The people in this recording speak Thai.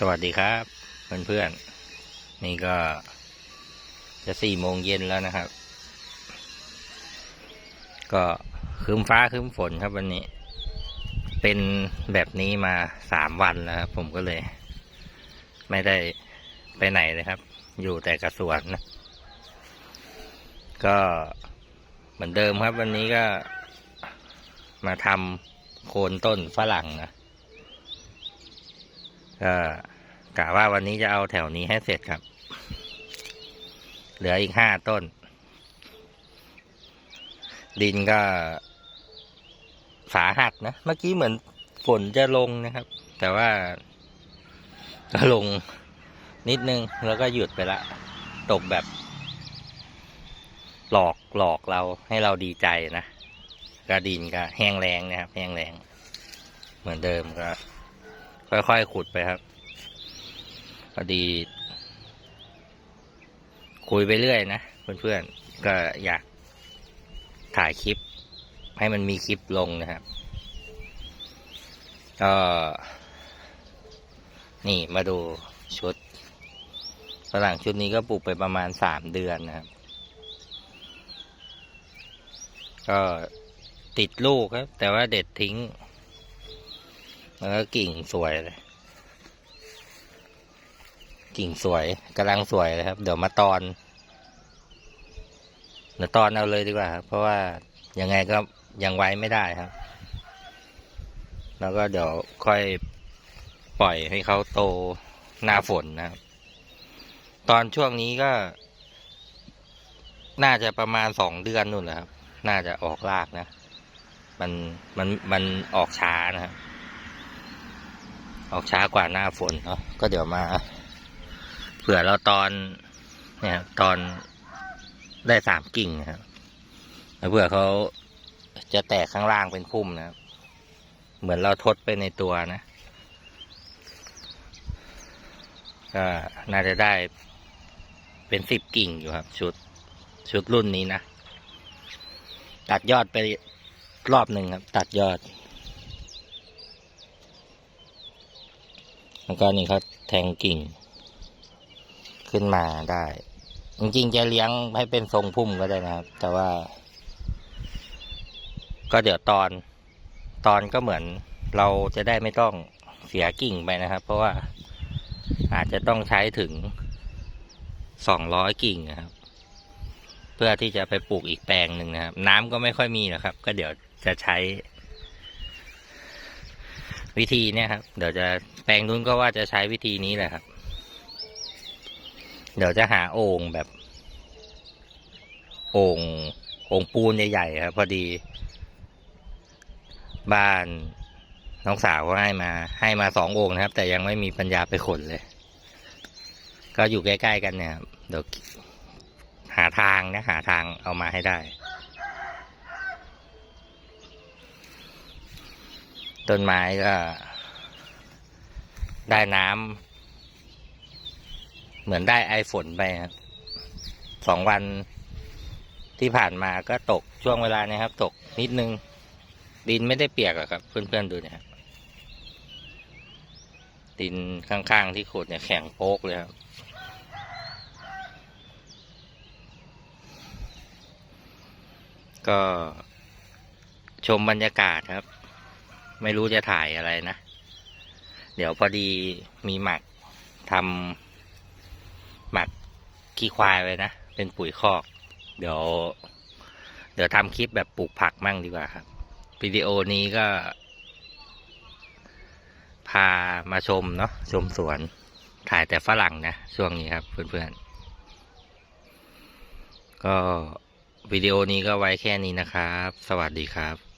สวัสดีครับ เพื่อนๆนี่ก็จะสี่โมงเย็นแล้วนะครับ ก็คืมฟ้าคืมฝนครับวันนี้ เป็นแบบนี้มาสามวันแล้วครับ ผมก็เลย ไม่ได้ไปไหนเลยครับ อยู่แต่กระสวนนะก็เหมือนเดิมครับ วันนี้ก็มาทำโคนต้นฝรั่งนะ ก็กะว่าวันนี้จะเอาแถวนี้ให้เสร็จครับ เหลืออีกห้าต้น ดินก็สาหัสนะ เมื่อกี้เหมือนฝนจะลงนะครับ แต่ว่าก็ลงนิดนึงแล้วก็หยุดไปละ ตกแบบ หลอกหลอกเราให้เราดีใจนะก็ดินก็แห้งแรงนะครับ แห้งแรง เหมือนเดิมก็ ค่อยๆขุดไปครับพอดี คุยไปเรื่อยนะเพื่อนๆ ก็อยากถ่ายคลิป ให้มันมีคลิปลงนะครับ ก็ นี่มาดูชุดฝรั่งชุดนี้ก็ปลูกไปประมาณสามเดือนนะครับ ก็ติดลูกครับ แต่ว่าเด็ดทิ้ง แล้วก็กิ่งสวยเลย กิ่งสวยกำลังสวยเลยครับ เดี๋ยวมาตอนเดี๋ยวตอนเอาเลยดีกว่าครับเพราะว่ายังไงก็ยังไว้ไม่ได้ครับ แล้วก็เดี๋ยวค่อยปล่อยให้เขาโตหน้าฝนนะครับ ตอนช่วงนี้ก็ น่าจะประมาณสองเดือนนู่นแหละครับ น่าจะออกรากนะ มันมันมันออกช้านะครับ ออกช้ากว่าหน้าฝนเนาะก็เดี๋ยวมา เผื่อเราตอน เนี่ยตอนได้สามกิ่งนะครับเผื่อเขาจะแตกข้างล่างเป็นพุ่มนะครับ เหมือนเราทดไปในตัวนะก็น่าจะได้เป็นสิบกิ่งอยู่ครับ ชุดชุดรุ่นนี้นะ ตัดยอดไปรอบหนึ่งครับ ตัดยอด แล้วก็นี่เขาแทงกิ่ง ขึ้นมาได้ จริงๆจะเลี้ยงให้เป็นทรงพุ่มก็ได้นะครับ แต่ว่า ก็เดี๋ยวตอน ตอนก็เหมือนเราจะได้ไม่ต้องเสียกิ่งไปนะครับ เพราะว่าอาจจะต้องใช้ถึงสองร้อยกิ่งนะครับ เพื่อที่จะไปปลูกอีกแปลงหนึ่งนะครับ น้ำก็ไม่ค่อยมีนะครับ ก็เดี๋ยวจะใช้ วิธีเนี่ยครับ เดี๋ยวจะแปลงนู้นก็ว่าจะใช้วิธีนี้แหละครับ เดี๋ยวจะหาโอ่งแบบ โอ่งโอ่งปูนใหญ่ๆครับ พอดี บ้านน้องสาวก็ให้มา ให้มาสองโอ่งนะครับ แต่ยังไม่มีปัญญาไปขนเลย ก็อยู่ใกล้ๆกันเนี่ยครับเดี๋ยวหาทางนะหาทางเอามาให้ได้ ต้นไม้ก็ ได้น้ำเหมือนได้ไอฝนไปครับสองวันที่ผ่านมาก็ตกช่วงเวลานี้ครับ ตกนิดนึง ดินไม่ได้เปียกอะครับ เพื่อนๆดูนะครับดินข้างๆที่ขุดเนี่ยแข็งโป๊กเลยครับก็ชมบรรยากาศครับ ไม่รู้จะถ่ายอะไรนะ เดี๋ยวพอดีมีหมักทำหมักขี้ควายไว้นะ เป็นปุ๋ยคอก เดี๋ยว เดี๋ยวทำคลิปแบบปลูกผักมั่งดีกว่าครับวิดีโอนี้ก็ พามาชมเนาะชมสวน ถ่ายแต่ฝรั่งนะ ช่วงนี้ครับ เพื่อนๆ ก็วิดีโอนี้ก็ไว้แค่นี้นะครับ สวัสดีครับ